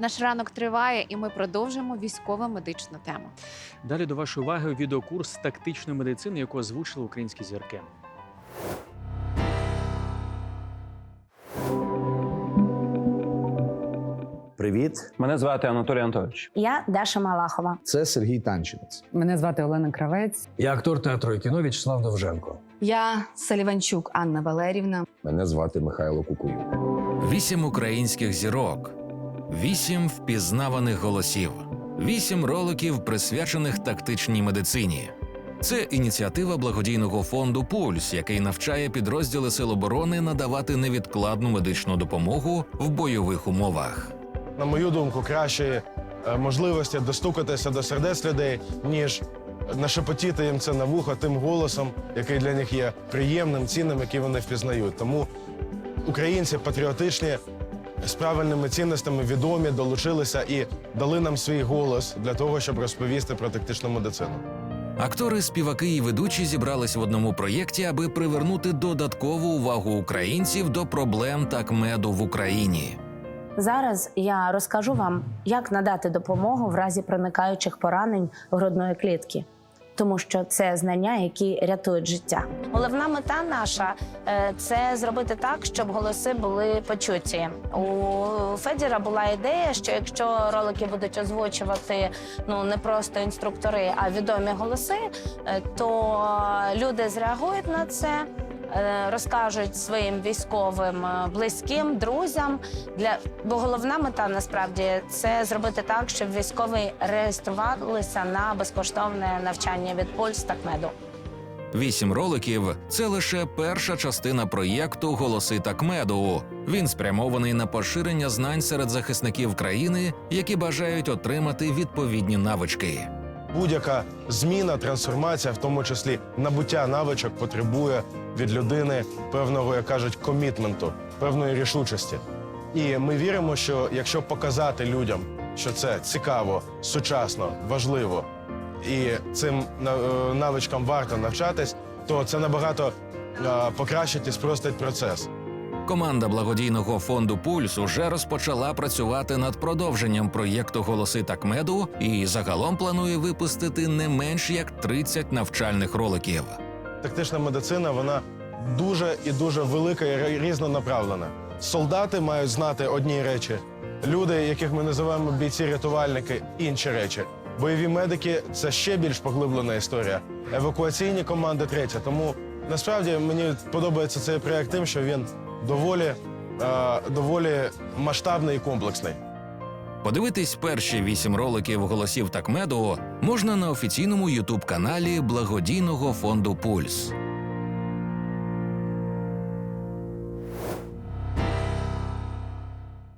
Наш ранок триває, і ми продовжуємо військово-медичну тему. Далі до вашої уваги відеокурс тактичної медицини, яку озвучили українські зірки. Привіт, Мене звати Анатолій Анатолійович. Я Даша Малахова. це Сергій Танчинець. Мене звати Олена Кравець. Я актор театру і кіно В'ячеслав Довженко. Я Саліванчук Анна Валерівна. Мене звати Михайло Кукую. Вісім українських зірок, вісім впізнаваних голосів, вісім роликів, присвячених тактичній медицині. Це ініціатива благодійного фонду Пульс, який навчає підрозділи Сил оборони надавати невідкладну медичну допомогу в бойових умовах. на мою думку, кращої е, можливості достукатися до сердець людей, ніж нашепотіти їм це на вухо тим голосом, який для них є приємним, цінним, який вони впізнають. Тому українці патріотичні з правильними цінностями відомі, долучилися і дали нам свій голос для того, щоб розповісти про тактичну медицину. Актори, співаки і ведучі зібрались в одному проєкті, аби привернути додаткову увагу українців до проблем такмеду в Україні. Зараз я розкажу вам, як надати допомогу в разі проникаючих поранень грудної клітки, тому що це знання, які рятують життя. Головна мета наша це зробити так, щоб голоси були почуті. У Федіра була ідея, що якщо ролики будуть озвучувати ну не просто інструктори, а відомі голоси, е, то люди зреагують на це. е, Розкажуть своїм військовим е, близьким, друзям для бо головна мета насправді це зробити так, щоб військові реєструвалися на безкоштовне навчання від пульс та меду. Вісім роликів це лише перша частина проєкту Голоси Такмеду. Він спрямований на поширення знань серед захисників країни, які бажають отримати відповідні навички. Будь-яка зміна, трансформація, в тому числі набуття навичок, потребує від людини певного, як кажуть, комітменту, певної рішучості. І ми віримо, що якщо показати людям, що це цікаво, сучасно, важливо, і цим е, навичкам варто навчатись, то це набагато е, покращить і спростить процес. Команда благодійного фонду Пульс уже розпочала працювати над продовженням проєкту Голоси Такмеду і загалом планує випустити не менш як 30 навчальних роликів. Тактична медицина вона дуже і дуже велика і різнонаправлена. Солдати мають знати одні речі, люди, яких ми називаємо бійці-рятувальники, інші речі. Бойові медики це ще більш поглиблена історія. Евакуаційні команди третя. Тому насправді мені подобається цей проект тим, що він доволі, е, доволі масштабний і комплексний. Подивитись перші вісім роликів голосів Такмеду можна на офіційному ютуб каналі благодійного фонду Пульс.